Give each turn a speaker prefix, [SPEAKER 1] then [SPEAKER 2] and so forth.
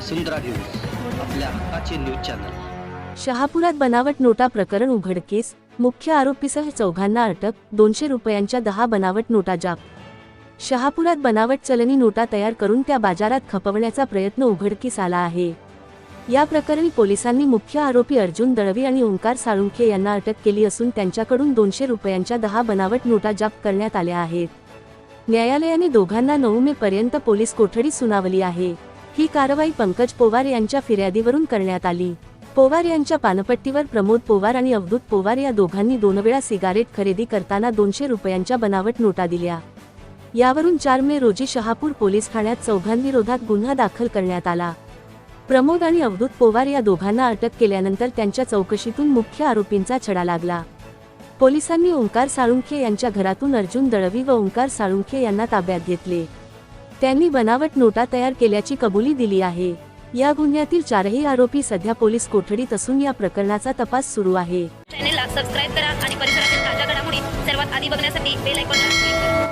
[SPEAKER 1] वसुंधरा news आपल्या हक्काचे news channel.
[SPEAKER 2] शहापुरात बनावट नोटा प्रकरण उघडकीस मुख्य आरोपीसह चौघांना अटक दोनशे रुपयांच्या दहा बनावट नोटा जाप. शहापुरात बनावट चलनी नोटा तयार करून त्या बाजारात खपवण्याचा प्रयत्न उघडकीस आला आहे. या प्रकरणी पोलिसांनी मुख्य आरोपी अर्जुन दळवी आणि ओंकार साळुंखे यांना अटक केली असून त्यांच्याकडून दोनशे रुपयांच्या दहा बनावट नोटा जप्त करण्यात आल्या आहेत. न्यायालयाने दोघांना नऊ मे पर्यंत पोलीस कोठडी सुनावली आहे. ही कारवाई पंकज पोवार यांच्या फिर्यादीवरून करण्यात आली. पोवार यांच्या पानपट्टीवर प्रमोद पोवार आणि अवधूत पोवार या दोघांनी दोन वेळा सिगारेट खरेदी करताना दोनशे रुपयांच्या बनावट नोटा दिल्या. यावरून चार मे रोजी शहापूर पोलीस ठाण्यात चौघांविरोधात गुन्हा दाखल करण्यात आला. प्रमोद आणि अवधूत पोवार या दोघांना अटक केल्यानंतर त्यांच्या चौकशीतून मुख्य आरोपींचा छडा लागला. पोलिसांनी ओंकार साळुंखे यांच्या घरातून अर्जुन दळवी व ओंकार साळुंखे यांना ताब्यात घेतले. त्यांनी बनावट नोटा तयार केल्याची कबुली दिली आहे. या गुन्ह्यातील चारही आरोपी सध्या पोलीस कोठडीत असून या प्रकरणाचा तपास सुरू आहे.
[SPEAKER 3] चॅनेलला सबस्क्राईब करा आणि परिसरातील ताज्या घडामोडी सर्वात आधी बघण्यासाठी बेल आयकॉनला क्लिक करा.